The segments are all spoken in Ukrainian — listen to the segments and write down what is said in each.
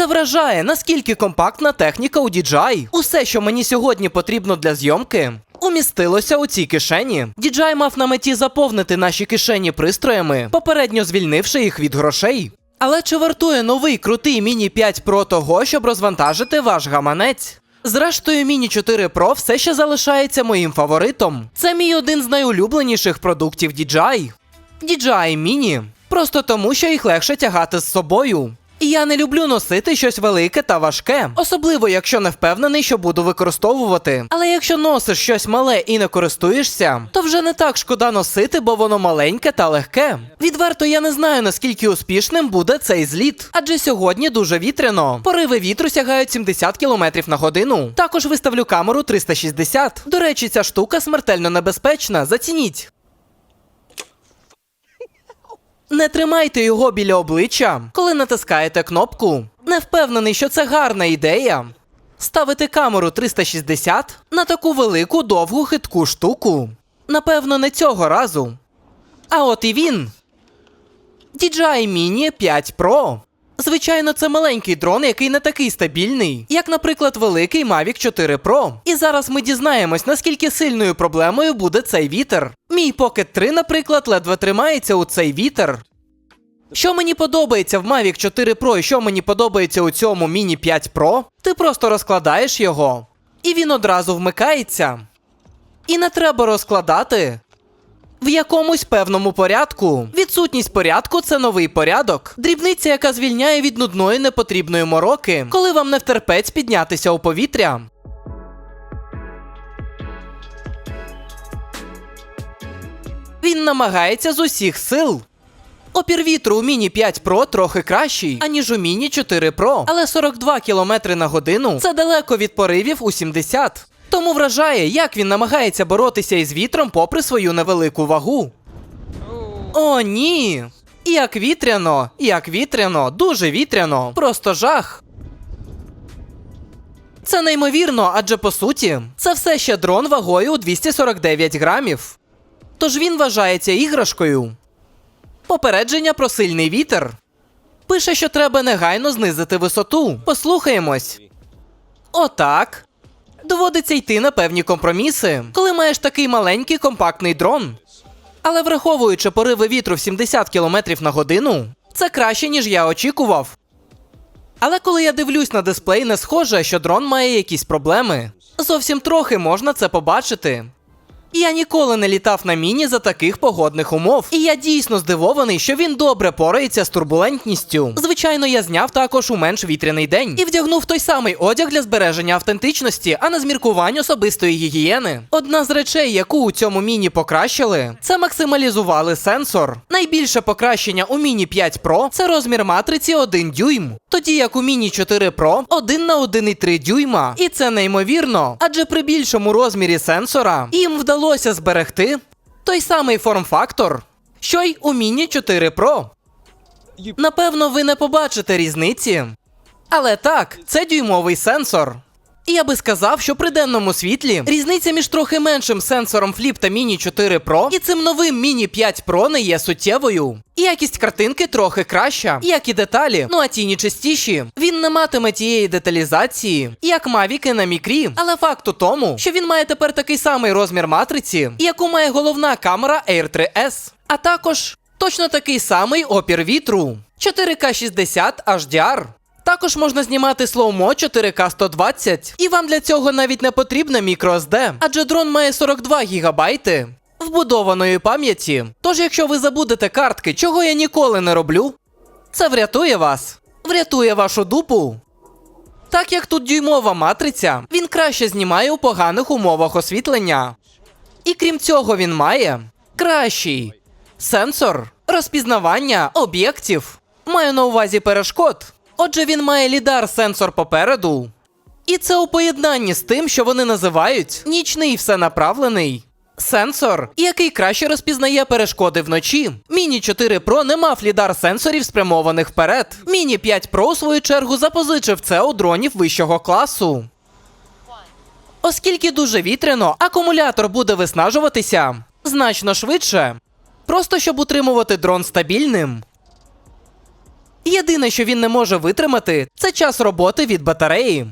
Це вражає, наскільки компактна техніка у DJI. Усе, що мені сьогодні потрібно для зйомки, умістилося у цій кишені. DJI мав на меті заповнити наші кишені пристроями, попередньо звільнивши їх від грошей. Але чи вартує новий крутий Міні 5 Pro того, щоб розвантажити ваш гаманець? Зрештою, Міні 4 Pro все ще залишається моїм фаворитом. Це мій один з найулюбленіших продуктів DJI. DJI Mini. Просто тому, що їх легше тягати з собою. Я не люблю носити щось велике та важке, особливо якщо не впевнений, що буду використовувати. Але якщо носиш щось мале і не користуєшся, то вже не так шкода носити, бо воно маленьке та легке. Відверто я не знаю наскільки успішним буде цей зліт, адже сьогодні дуже вітряно. Пориви вітру сягають 70 км на годину. Також виставлю камеру 360. До речі, ця штука смертельно небезпечна. Зацініть. Не тримайте його біля обличчя, коли натискаєте кнопку. Не впевнений, що це гарна ідея. Ставити камеру 360 на таку велику довгу хитку штуку. Напевно, не цього разу. А от і він. DJI Mini 5 Pro. Звичайно, це маленький дрон, який не такий стабільний, як, наприклад, великий Mavic 4 Pro. І зараз ми дізнаємось, наскільки сильною проблемою буде цей вітер. Мій Pocket 3, наприклад, ледве тримається у цей вітер. Що мені подобається в Mavic 4 Pro і що мені подобається у цьому Mini 5 Pro, ти просто розкладаєш його, і він одразу вмикається. І не треба розкладати в якомусь певному порядку. Відсутність порядку це новий порядок. Дрібниця, яка звільняє від нудної непотрібної мороки, коли вам не втерпець піднятися у повітря. Він намагається з усіх сил. Опір вітру у Міні 5 Pro трохи кращий, аніж у Міні 4 Pro, але 42 км на годину це далеко від поривів у 70. Тому вражає, як він намагається боротися із вітром попри свою невелику вагу. О, ні! Як вітряно, як вітряно, дуже вітряно, просто жах. Це неймовірно, адже по суті, це все ще дрон вагою у 249 грамів. Тож він вважається іграшкою. Попередження про сильний вітер. Пише, що треба негайно знизити висоту. Послухаємось. Отак. Доводиться йти на певні компроміси, коли маєш такий маленький компактний дрон. Але враховуючи пориви вітру в 70 км на годину, це краще, ніж я очікував. Але коли я дивлюсь на дисплей, не схоже, що дрон має якісь проблеми. Зовсім трохи можна це побачити. Я ніколи не літав на міні за таких погодних умов, і я дійсно здивований, що він добре порається з турбулентністю. Звичайно, я зняв також у менш вітряний день і вдягнув той самий одяг для збереження автентичності, а не з міркувань особистої гігієни. Одна з речей, яку у цьому міні покращили, це максималізували сенсор. Найбільше покращення у міні 5 Pro – це розмір матриці 1 дюйм. Тоді як у міні 4 Pro 1 на 1,3 дюйма. І це неймовірно, адже при більшому розмірі сенсора їм вдалося зберегти той самий форм-фактор, що й у міні 4 Pro. Напевно, ви не побачите різниці. Але так, це дюймовий сенсор. І я би сказав, що при денному світлі різниця між трохи меншим сенсором Flip та Mini 4 Pro і цим новим Mini 5 Pro не є суттєвою. І Якість картинки трохи краща, як і деталі, ну а тіні чистіші. Він не матиме тієї деталізації, як Mavic на мікрі. Але факт у тому, що він має тепер такий самий розмір матриці, яку має головна камера Air 3S. А також точно такий самий опір вітру 4К 60 HDR. Також можна знімати слоумо 4К 120, і вам для цього навіть не потрібна microSD, адже дрон має 42 гігабайти вбудованої пам'яті. Тож, якщо ви забудете картки, чого я ніколи не роблю, це врятує вас, врятує вашу дупу. Так як тут дюймова матриця, він краще знімає у поганих умовах освітлення. І крім цього, він має кращий сенсор розпізнавання об'єктів. Маю на увазі перешкод. Отже, він має лідар-сенсор попереду. І це у поєднанні з тим, що вони називають нічний всенаправлений сенсор, який краще розпізнає перешкоди вночі. Міні 4 Pro не мав лідар сенсорів спрямованих вперед. Міні 5 Pro, у свою чергу, запозичив це у дронів вищого класу. Оскільки дуже вітряно, акумулятор буде виснажуватися значно швидше. Просто щоб утримувати дрон стабільним. Єдине, що він не може витримати, це час роботи від батареї.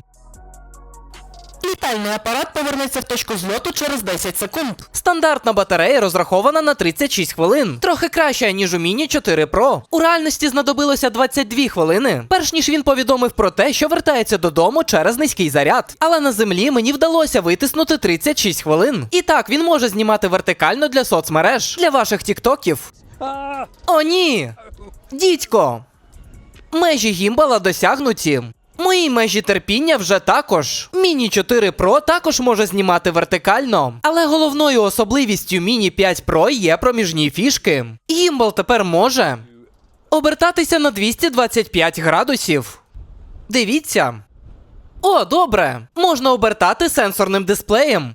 Літальний апарат повернеться в точку зльоту через 10 секунд. Стандартна батарея розрахована на 36 хвилин, трохи краще, ніж у Міні 4 Pro. У реальності знадобилося 22 хвилини, перш ніж він повідомив про те, що вертається додому через низький заряд. Але на землі мені вдалося витиснути 36 хвилин. І так він може знімати вертикально для соцмереж, для ваших тіктоків. О, ні! Дідько! Межі гімбала досягнуті. Мої межі терпіння вже також. Міні 4 Pro також може знімати вертикально, але головною особливістю Міні 5 Pro є проміжні фішки. Гімбал тепер може обертатися на 225 градусів. Дивіться. О, добре! Можна обертати сенсорним дисплеєм.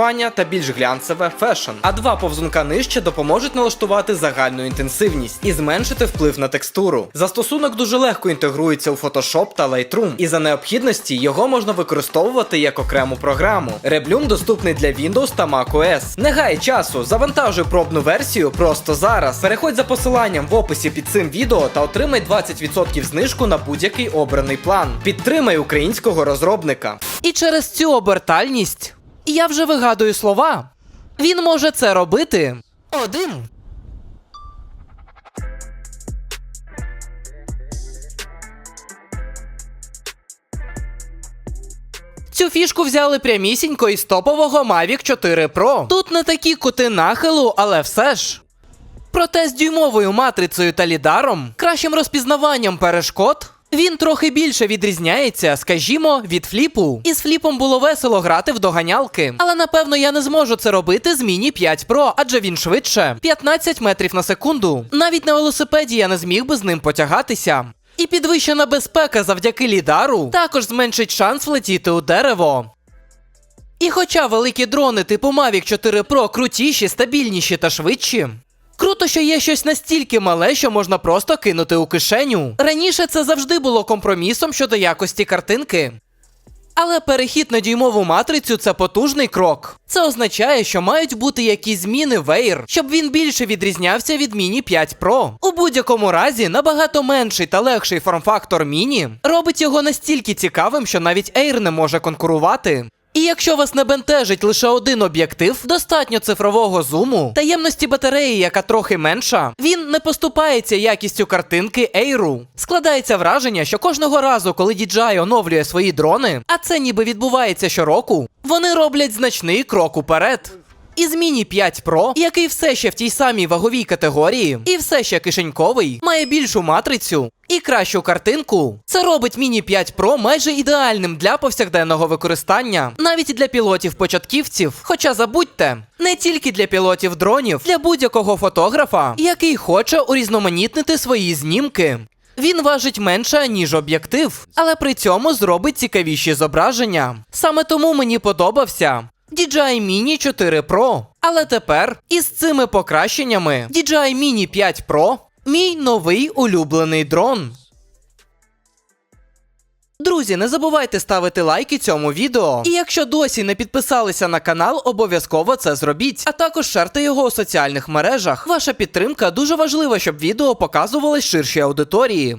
та більш глянцеве фешн. А два повзунка нижче допоможуть налаштувати загальну інтенсивність і зменшити вплив на текстуру. Застосунок дуже легко інтегрується у Photoshop та Lightroom, і за необхідності його можна використовувати як окрему програму. Реблюм доступний для Windows та macOS. Не гай часу, завантажуй пробну версію просто зараз. Переходь за посиланням в описі під цим відео та отримай 20% знижку на будь-який обраний план. Підтримай українського розробника. І через цю обертальність я вже вигадую слова. Він може це робити. Один. Цю фішку взяли прямісінько із топового Mavic 4 Pro. Тут не такі кути нахилу, але все ж. Проте з дюймовою матрицею та лідаром, кращим розпізнаванням перешкод, він трохи більше відрізняється, скажімо, від фліпу. Із фліпом було весело грати в доганялки. Але напевно я не зможу це робити з Міні 5 Pro, адже він швидше 15 метрів на секунду. Навіть на велосипеді я не зміг би з ним потягатися. І підвищена безпека завдяки лідару також зменшить шанс влетіти у дерево. І хоча великі дрони типу Mavic 4 Pro крутіші, стабільніші та швидші. Круто, що є щось настільки мале, що можна просто кинути у кишеню. Раніше це завжди було компромісом щодо якості картинки. Але перехід на дюймову матрицю це потужний крок. Це означає, що мають бути якісь зміни в Air, щоб він більше відрізнявся від Mini 5 Pro. У будь-якому разі, набагато менший та легший форм-фактор Mini робить його настільки цікавим, що навіть Air не може конкурувати. І якщо вас не бентежить лише один об'єктив, достатньо цифрового зуму, таємності батареї, яка трохи менша, він не поступається якістю картинки Air. Складається враження, що кожного разу, коли DJI оновлює свої дрони, а це ніби відбувається щороку, вони роблять значний крок уперед. Із Міні 5 Pro, який все ще в тій самій ваговій категорії, і все ще кишеньковий, має більшу матрицю і кращу картинку. Це робить Міні 5 Pro майже ідеальним для повсякденного використання, навіть для пілотів-початківців. Хоча забудьте, не тільки для пілотів дронів, для будь-якого фотографа, який хоче урізноманітнити свої знімки. Він важить менше, ніж об'єктив, але при цьому зробить цікавіші зображення. Саме тому мені подобався DJI Mini 4 Pro. Але тепер із цими покращеннями DJI Mini 5 Pro мій новий улюблений дрон. Друзі, не забувайте ставити лайки цьому відео. І якщо досі не підписалися на канал, обов'язково це зробіть. А також шерте його у соціальних мережах. Ваша підтримка дуже важлива, щоб відео показувалось ширшій аудиторії.